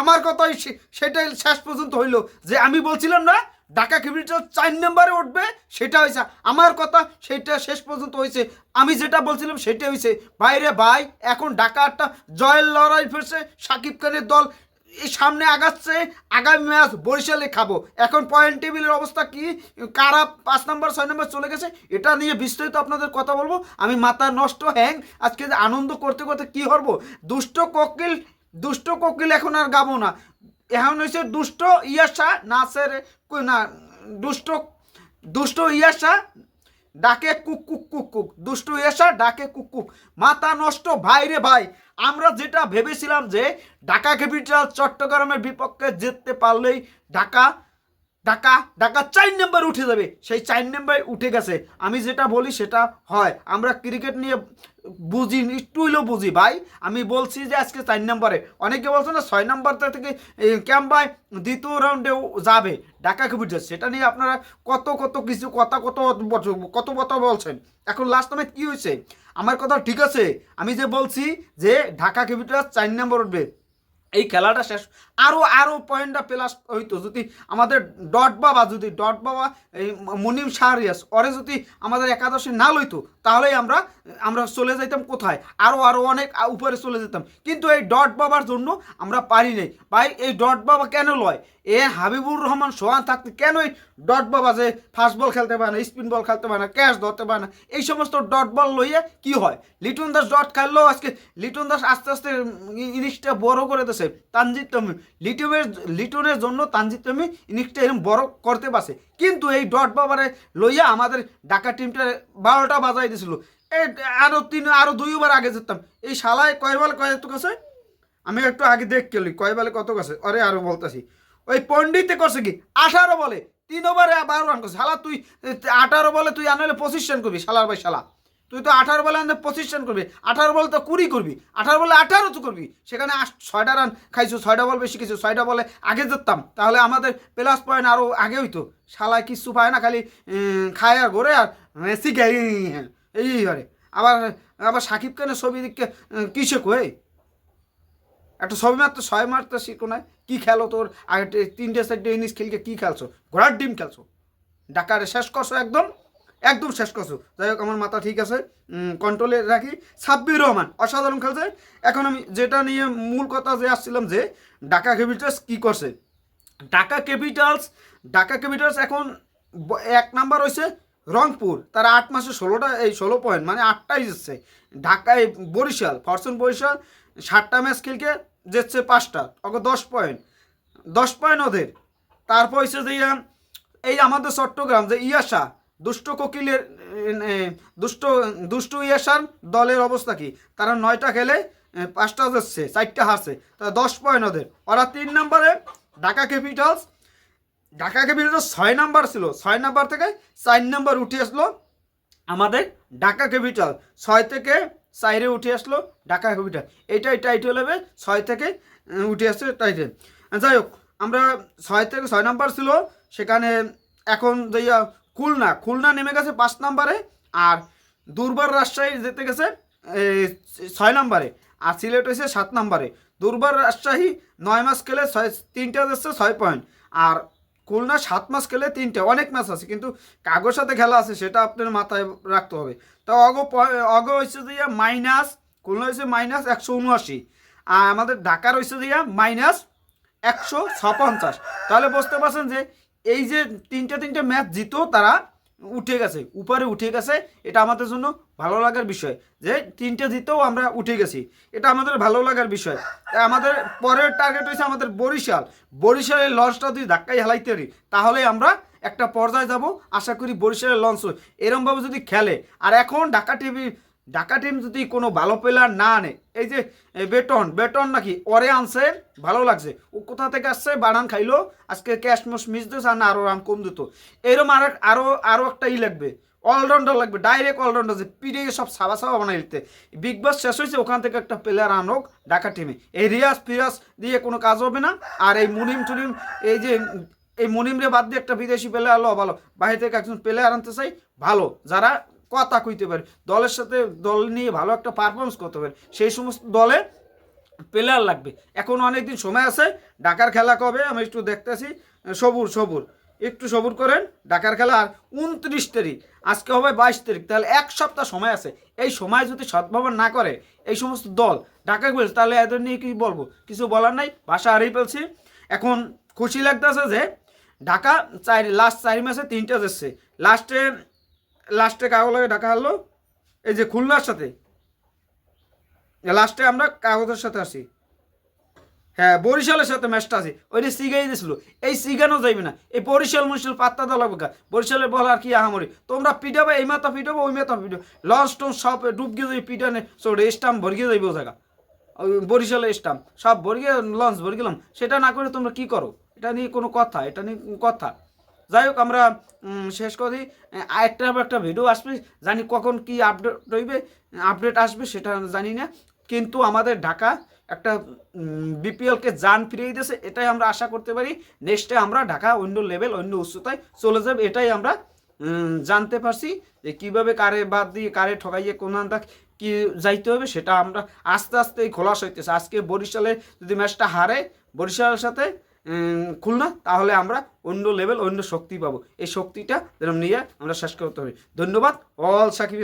আমার কথাই সেটাই শেষ পর্যন্ত হইল। যে আমি বলছিলাম না, ঢাকা ক্যাপিটাল চার নম্বরে উঠবে, সেটা হয়েছে আমার কথা সেটা শেষ পর্যন্ত হয়েছে আমি যেটা বলছিলাম সেটা হয়েছে বাইরে ভাই, এখন ঢাকা একটা জয়ের লড়াই ফেরছে সাকিব খানের দল এই সামনে আগাচ্ছে, আগামী ম্যাচ বরিশালে খাব। এখন পয়েন্ট টেবিলের অবস্থা কি? কারা পাঁচ নম্বর, ছয় নম্বর চলে গেছে, এটা নিয়ে বিস্তারিত আপনাদের কথা বলব। আমি মাথা নষ্ট, হ্যাং। আজকে আনন্দ করতে করতে কি করব? দুষ্ট কোকিল দুষ্ট কোকিল এখন আর গাবো না। এখন হয়েছে দুষ্ট ইয়াসা নাচের না, দুষ্ট দুষ্ট ইয়াসা, ডাকে কুক কুক কুক কুক। দুষ্ট ইয়াসা, ডাকে কুক কুক। মাথা নষ্ট, ভাই রে ভাই। আমরা যেটা ভেবেছিলাম যে ঢাকা ক্যাপিটাল চট্টগ্রামের বিপক্ষে জিততে পারলেই ঢাকা ঢাকা ঢাকা চার নম্বর উঠে যাবে। সেই চার নম্বরে উঠে গেছে। আমি যেটা বলি সেটা হয়। আমরা ক্রিকেট নিয়ে বুঝি একটু হইলেও বুঝি। ভাই, আমি বলছি যে আজকে চার নম্বরে অনেকে বলছে না, ছয় নম্বর থেকে ক্যাম্প ভাই দ্বিতীয় রাউন্ডেও যাবে। ঢাকা ক্যাপিটাল সেটা নিয়ে আপনারা কত কত কিছু, কথা কত কত কথা বলছেন। এখন লাস্ট টাইমে কী হয়েছে? আমার কথা ঠিক আছে? আমি যে বলছি যে ঢাকা ক্যাপিটাল চার নম্বর উঠবে। এই খেলাটা শেষ। আরও আরও পয়েন্টটা প্লাস হইতো যদি আমাদের ডট বাবা, যদি ডট বাবা, এই মুনিম শাহরিয়াস ওরে যদি আমাদের একাদশে না লইতো, তাহলেই আমরা আমরা চলে যাইতাম কোথায়? আরও আরও অনেক উপরে চলে যেতাম। কিন্তু এই ডট বাবার জন্য আমরা পারি নাই। ভাই, এই ডট বাবা কেন লয়? এ হাবিবুর রহমান সোহান থাকতে কেন এই ডট বাবা যে ফাস্ট বল খেলতে পারে না স্পিন বল খেলতে পারে না ক্যাচ ধরতে পারে না? এই সমস্ত ডট বল লইয়ে কি হয়? লিটন দাস ডট খেললেও আজকে। লিটন দাস আস্তে আস্তে ইনিংসটা বড় করে দিয়েছে। তানজিদ তামিম লিটনের লিটনের জন্য তানজিদ তামিম ইনিংসটা এরকম বড় করতে পারছে। কিন্তু এই ডট বাবারে লইয়া আমাদের ঢাকা টিমটা বারোটা বাজাই দিয়েছিল এই আরও তিন আরও দুই ওভার আগে যেতাম এই শালায় কয় বল, কয় তো কাছে আমি একটু আগে দেখ গেলি কয় বলে, কত কাছে আরে আরও বলতেছি। ওই পন্ডিতে করছে কি? আঠারো বলে, তিন ওভারে বারো রান করছে। শালা তুই, আঠারো বলে তুই আনলে পঁচিশ রান করবি, শালার ভাই, শালা। তুই তো আঠারো বলে আনলে পঁচিশ রান করবি। আঠারো বলে তো কুড়ি করবি। আঠারো বলে আঠারো তো করবি। সেখানে ছয়টা রান খাইছো, ছয়টা বল বেশি কিছু ছয়টা বলে আগে ধরতাম। তাহলে আমাদের প্লাস পয়েন্ট আরও আগে হইতো। শালায় কিচ্ছু পায় না, খালি খায় আর ঘরে আর মেসি গাই এই হারে আবার আবার সাকিব খানের ছবি দিকে কিসে কয়ে? একটা ছবি মারতে ছয় মারতে শিখো না কি খেলো তোর? আগে তিনটে, চারটে ইনিংস খেলকে কী খেলছো? ঘোড়ার ডিম খেলছো। ডাকারে শেষ করছ একদম। একদম শেষ করছ। যাই হোক, আমার মাথা ঠিক আছে। কন্ট্রোলে রাখি। সাব্বির রহমান, অসাধারণ খেলছে। এখন আমি যেটা নিয়ে মূল কথা যে আসছিলাম যে, ঢাকা ক্যাপিটালস কি করছে? ঢাকা ক্যাপিটালস ঢাকা ক্যাপিটালস এখন এক নাম্বার হয়েছে রংপুর। তারা আট মাসে ষোলোটা, এই ষোলো পয়েন্ট মানে আটটাই জিতছে। ঢাকায় বরিশাল, ফরচুন বরিশাল ষাটটা ম্যাচ খেলকে জিতছে পাঁচটা, ওকে দশ পয়েন্ট দশ পয়েন্ট ওদের। তারপর হচ্ছে যে এই আমাদের চট্টগ্রাম, যে ইয়াসা দুষ্ট কোকিলের দুষ্ট দুষ্ট ইয়াসার দলের অবস্থা কি? তারা নয়টা খেলে পাঁচটা যাচ্ছে চারটা হারছে। তারা দশ পয়েন্ট ওদের। ওরা তিন নম্বরে ঢাকা ক্যাপিটালস। ঢাকা ক্যাপিটালস ছয় নাম্বার ছিল। ছয় নাম্বার থেকে চার নাম্বার উঠে আসলো আমাদের ঢাকা ক্যাপিটাল। ছয় থেকে চাইরে উঠে আসলো ঢাকা ক্যাপিটাল। এটাই টাইটেল হবে। ছয় থেকে উঠে আসছে টাইটেল যাই হোক, আমরা ছয় থেকে ছয় নাম্বার ছিল। সেখানে এখন যাইয়া খুলনা খুলনা নেমে গেছে পাঁচ নাম্বারে আর দুর্বার রাজশাহী যেতে গেছে ছয় নাম্বারে আর সিলেট হয়েছে সাত নাম্বারে। দুর্বার রাজশাহী নয় মাস খেলে ছয়, তিনটা যাচ্ছে ছয় পয়েন্ট আর খুলনা সাত মাস খেলে তিনটে, অনেক ম্যাচ আছে কিন্তু কাগজ সাথে খেলা আছে, সেটা আপনার মাথায় রাখতে হবে। তো অগ অগ হচ্ছে দিয়া মাইনাস খুলনা হচ্ছে মাইনাস একশো উনআশি আর আমাদের ঢাকার হচ্ছে দিয়া মাইনাস একশো ছাপঞ্চাশ। তাহলে বুঝতে পারছেন যে এই যে তিনটে তিনটে ম্যাচ জিতেও তারা উঠে গেছে, উপরে উঠে গেছে, এটা আমাদের জন্য ভালো লাগার বিষয়। যে তিনটে জিতেও আমরা উঠে গেছি, এটা আমাদের ভালো লাগার বিষয়। তাই আমাদের পরের টার্গেট হয়েছে আমাদের বরিশাল। বরিশালের লঞ্চটা যদি ধাক্কাই হেলাইতে পারি, তাহলে আমরা একটা পর্যায়ে যাব। আশা করি বরিশালের লঞ্চ এরমভাবে যদি খেলে, আর এখন ঢাকা টিভি ঢাকা টিম যদি কোনো ভালো প্লেয়ার না আনে, এই যে বেটন বেটন নাকি ওরে আনছে, ভালো লাগছে। ও কোথা থেকে আসছে? বানান খাইলো, আজকে ক্যাশ মস মিস দিস আর আরও রান কম দিত। এরম আর আরও আরও একটা ই লাগবে অলরাউন্ডার লাগবে ডাইরেক্ট অলরাউন্ডার যে পিড়ে সব সাবা সাবা বানাই দিতে। বিগ বস শেষ হয়েছে, ওখান থেকে একটা প্লেয়ার আনক ঢাকা টিমে এই রিয়াজ ফিরাজ দিয়ে কোনো কাজ হবে না, আর এই মুনিম টুনিম, এই যে, এই মুনিমরে বাদ দিয়ে একটা বিদেশি প্লেয়ার আলো, ভালো। বাইরে থেকে একজন প্লেয়ার আনতে চাই, ভালো। যারা কথা কইতে পারে। দলের সাথে দল নিয়ে ভালো একটা পারফরমেন্স করতে পারে। সেই সমস্ত দলে প্লেয়ার লাগবে। এখন অনেক দিন সময় আছে ঢাকার খেলা কবে? আমি একটু দেখতেছি। সবুর সবুর। একটু সবুর করেন ঢাকার খেলা। আর উনত্রিশ তারিখ, আজকে হবে বাইশ তারিখ। তাহলে এক সপ্তাহ সময় আছে। এই সময় যদি সদ্ভাবন না করে এই সমস্ত দল, ঢাকা বলছে তাহলে এদের নিয়ে কি বলব? কিছু বলার নাই, ভাষা হারিয়ে ফেলছি। এখন খুশি লাগতেছে যে ঢাকা চার লাস্ট চার মাসে তিনটা যাচ্ছে লাস্টে লাস্টে কাগজ ঢাকা হারলো, এই যে খুলনার সাথে। লাস্টে আমরা কাগজের সাথে আসি হ্যাঁ বরিশালের সাথে ম্যাচটা আছে। ওইটা সিগাই দিয়েছিল এই সিগানো যাইবে না। এই বরিশাল মুরিশাল পাত্তা দেওয়া লাগবে। বরিশালের বল আর কি আহামরি। তোমরা পিটাবে, এই মাথা পিটাবো, ওই মাথা পিটাবো। লঞ্চ টঞ্চ সব ডুব গিয়ে যাই, পিটানে সব স্টাম্প ভরে গিয়ে যাইব জায়গা। ওই বরিশালের স্টাম্প সব ভরে লঞ্চ ভরে গেলাম সেটা না করে তোমরা কি করো? এটা নিয়ে কোনো কথা, এটা নিয়ে কথা। যাই হোক আমরা শেষ করি। আরেকটা একটা ভিডিও আসবে, জানি কখন কি আপডেট হইবে আপডেট আসবে সেটা জানি না। কিন্তু আমাদের ঢাকা একটা বিপিএলকে যান ফিরিয়ে দিয়েছে, এটাই আমরা আশা করতে পারি। নেক্সটে আমরা ঢাকা অন্য লেভেল অন্য উচ্চতায় চলে যাবে, এটাই আমরা জানতে পারছি যে কীভাবে কারে বাদ দিয়ে, কারে ঠকাইয়ে, কোন আন্দা কি যাইতে হবে সেটা আমরা আস্তে আস্তে খোলাস হইতেছে। আজকে বরিশালে যদি ম্যাচটা হারে, বরিশালের সাথে খুলনা তাহলে আমরা অন্য লেভেল অন্য শক্তি পাবো। এই শক্তিটা যেরকম নিয়ে আমরা শেষ করতে হবে। ধন্যবাদ অল সাকিব